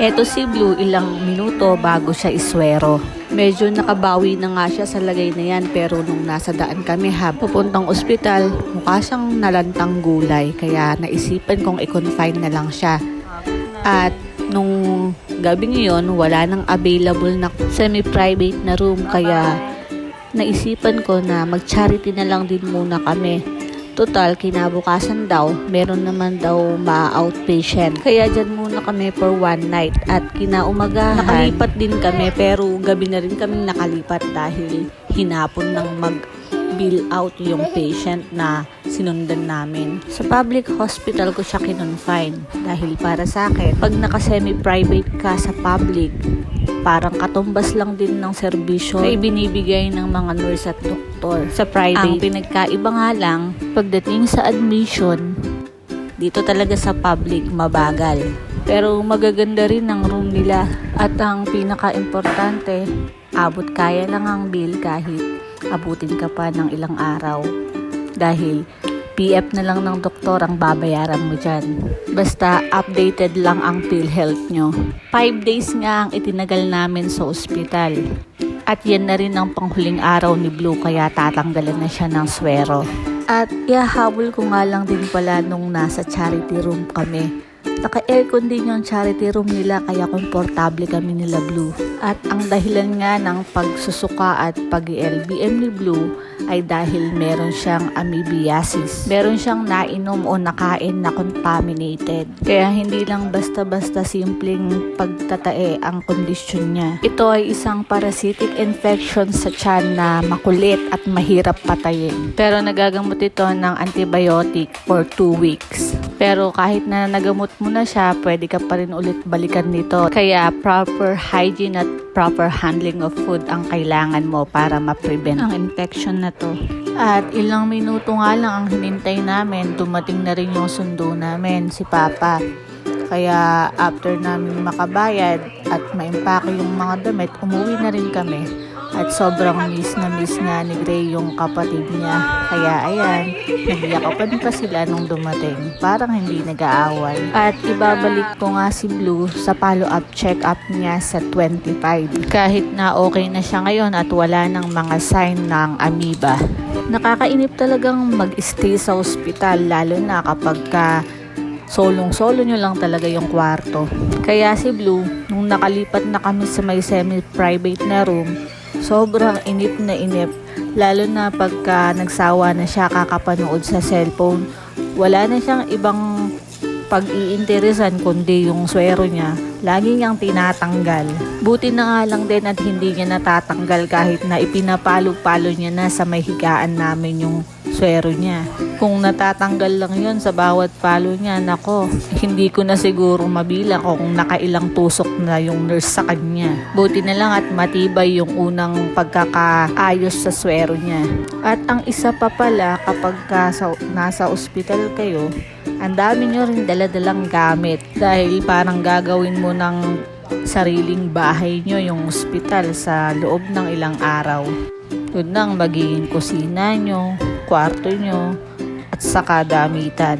Eto si Blue ilang minuto bago siya iswero. Medyo nakabawi na nga siya sa lagay na yan pero nung nasa daan kami ha, papuntang ospital, mukha siyang nalantang gulay kaya naisipan kong i-confine na lang siya. At nung gabi ngayon, wala nang available na semi-private na room kaya naisipan ko na mag-charity na lang din muna kami. Total, kinabukasan daw, meron naman daw ma-outpatient. Kaya dyan muna kami for one night. At kinaumagahan, nakalipat din kami pero gabi na rin kami nakalipat dahil hinapon ng mag bill out yung patient na sinundan namin. Sa public hospital ko siya kinonfine dahil para sa akin, pag naka-semi-private ka sa public, parang katumbas lang din ng serbisyo na ibinibigay ng mga nurse at doktor. Sa private, ang pinagkaiba nga lang, pagdating sa admission, dito talaga sa public, mabagal. Pero magaganda rin ang room nila. At ang pinaka-importante, abot kaya lang ang bill kahit abutin ka pa ng ilang araw. Dahil PF na lang ng doktor ang babayaran mo dyan. Basta updated lang ang PhilHealth nyo. 5 days nga ang itinagal namin sa ospital. At yan na rin ang panghuling araw ni Blue kaya tatanggalan na siya ng swero. At ihahabol ko nga lang din pala nung nasa charity room kami. Naka-aircon din yung charity room nila kaya komportable kami nila Blue. At ang dahilan nga ng pagsusuka at pag-LBM ni Blue ay dahil meron siyang amoebiasis. Meron siyang nainom o nakain na contaminated. Kaya hindi lang basta-basta simpleng pagtatae ang kondisyon niya. Ito ay isang parasitic infection sa tiyan na makulit at mahirap patayin. Pero nagagamot ito ng antibiotic for 2 weeks. Pero kahit na nagamot mo na siya, pwede ka pa rin ulit balikan nito. Kaya proper hygiene at proper handling of food ang kailangan mo para ma-prevent ang infection na to. At ilang minuto nga lang ang hinintay namin, dumating na rin yung sundo namin, si Papa. Kaya after namin makabayad at maimpake yung mga damit, umuwi na rin kami. At sobrang miss na miss nga ni Gray yung kapatid niya. Kaya ayan, nagyakapan pa sila nung dumating. Parang hindi nag-aaway. At ibabalik ko nga si Blue sa follow-up check-up niya sa 25. Kahit na okay na siya ngayon at wala ng mga sign ng amoeba. Nakakainip talagang mag-stay sa ospital lalo na kapag ka solong-solo nyo lang talaga yung kwarto. Kaya si Blue, nung nakalipat na kami sa may semi-private na room, sobrang inip na inip. Lalo na pagka nagsawa na siya kakapanood sa cellphone, wala na siyang ibang pag-iinteresan kundi yung swero niya. Lagi niyang tinatanggal. Buti na nga lang din at hindi niya natatanggal kahit na ipinapalo-palo niya na sa may higaan namin yung swero niya. Kung natatanggal lang yon sa bawat palo niya, nako, hindi ko na siguro mabilang kung nakailang tusok na yung nurse sa kanya. Buti na lang at matibay yung unang pagkakaayos sa swero niya. At ang isa pa pala, kapag ka sa, nasa ospital kayo, ang dami nyo rin daladalang gamit dahil parang gagawin mo ng sariling bahay nyo yung ospital sa loob ng ilang araw. Yun ang magiging kusina nyo, kwarto nyo, at saka damitan.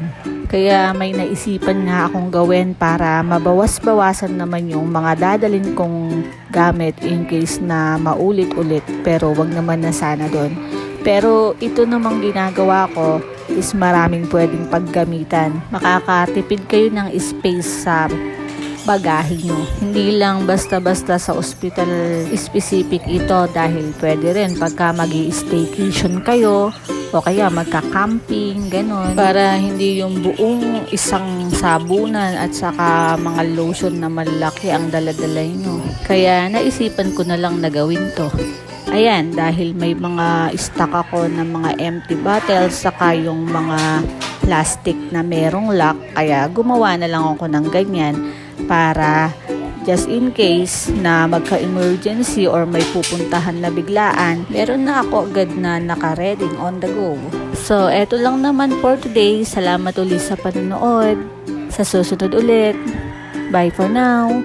Kaya may naisipan nga akong gawin para mabawas-bawasan naman yung mga dadalin kong gamit in case na maulit-ulit pero wag naman na sana doon. Pero ito namang ginagawa ko is maraming pwedeng paggamitan. Makakatipid kayo ng space sa bagahe nyo. Hindi lang basta-basta sa hospital specific ito dahil pwede rin pagka mag staycation kayo o kaya magka-camping, ganun. Para hindi yung buong isang sabunan at saka mga lotion na malaki ang daladala nyo. Kaya naisipan ko na lang na gawin to. Ayan, dahil may mga stock ako ng mga empty bottles saka yung mga plastic na merong lock, kaya gumawa na lang ako ng ganyan para just in case na magka-emergency or may pupuntahan na biglaan, meron na ako agad na naka-ready on the go. So, eto lang naman for today. Salamat ulit sa panonood. Sa susunod ulit. Bye for now.